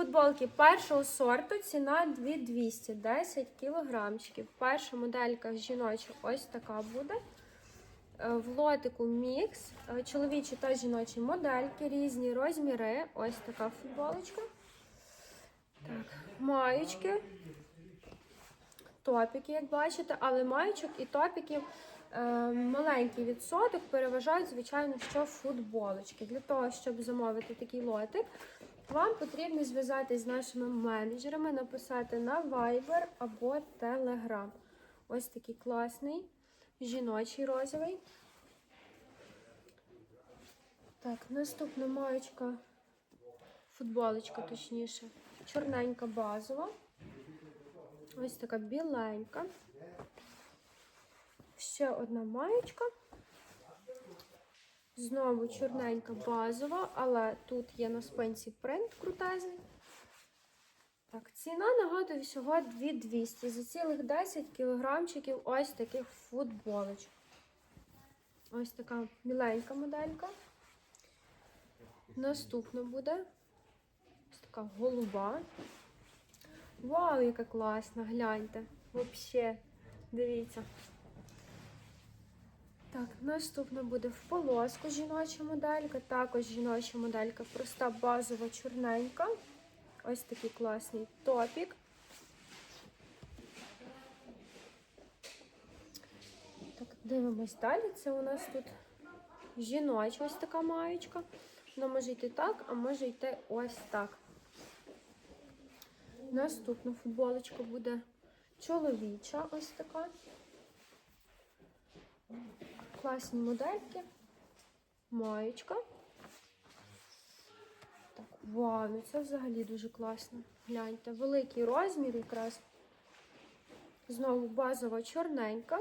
Футболки першого сорту, ціна 2200, 10 кілограмчиків. Перша моделька жіноча ось така буде. Е, В лотику мікс. Е, Чоловічі та жіночі модельки, різні розміри. Ось така футболочка. Так, маючки. Топіки, як бачите, але маючок і топіків е, маленький відсоток переважають, звичайно, що футболочки. Для того, щоб замовити такий лотик, вам потрібно зв'язатись з нашими менеджерами, написати на Viber або Telegram. Ось такий класний жіночий розовий. Так, наступна маєчка, футболочка, точніше, чорненька базова. Ось така біленька. Ще одна маєчка. Знову чорненька базова, але тут є на спинці принт крутезний. Так, ціна, нагадую, всього 2200 за цілих 10 кілограмчиків ось таких футболочок. Ось така міленька моделька. Наступна буде ось така голуба. Вау, яка класна, гляньте. Взагалі, дивіться. Так, наступна буде в полоску жіноча моделька. Також жіноча моделька, проста базова чорненька. Ось такий класний топік. Так, дивимось далі. Це у нас тут жіноча ось така маєчка. Вона може йти так, а може йти ось так. Наступна футболочка буде чоловіча, ось така. Класні модельки. Маєчка. Так, вау, ну це взагалі дуже класно. Гляньте, великий розмір якраз. Знову базова чорненька.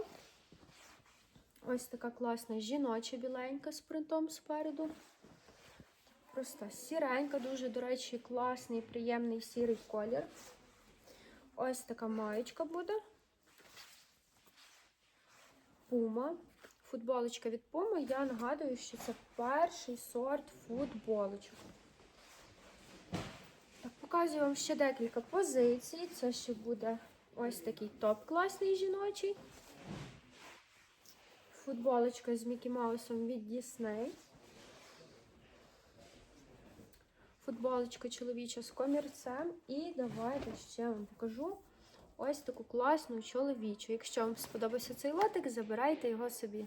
Ось така класна жіноча біленька з принтом спереду. Просто сіренька, дуже, до речі, класний, приємний сірий колір. Ось така маєчка буде. Пума. Футболочка від Пуми. Я нагадую, що це перший сорт футболочок. Так, показую вам ще декілька позицій. Це ще буде ось такий топ класний жіночий. Футболочка з Мікі Маусом від Disney. Футболочка чоловіча з комірцем. І давайте ще вам покажу ось таку класну чоловічу. Якщо вам сподобався цей лотик, забирайте його собі.